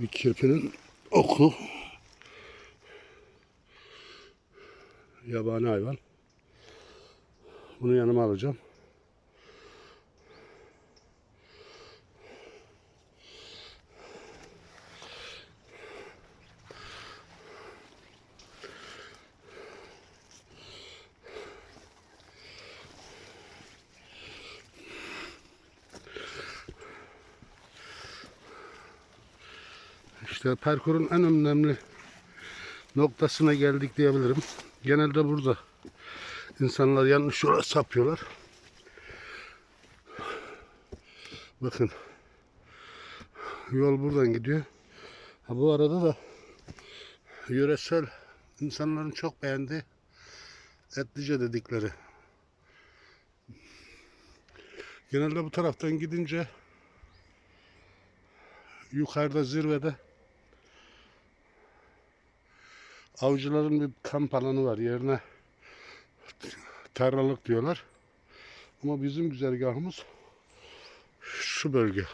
Bir kirpinin oku. Yabani hayvan. Bunu yanıma alacağım. İşte parkurun en önemli noktasına geldik diyebilirim. Genelde burada insanlar yanlış yola sapıyorlar. Bakın yol buradan gidiyor. Ha, bu arada da yöresel insanların çok beğendiği etlice dedikleri. Genelde bu taraftan gidince yukarıda zirvede avcıların bir kamp alanı var. Yerine tarlalık diyorlar. Ama bizim güzergahımız şu bölge.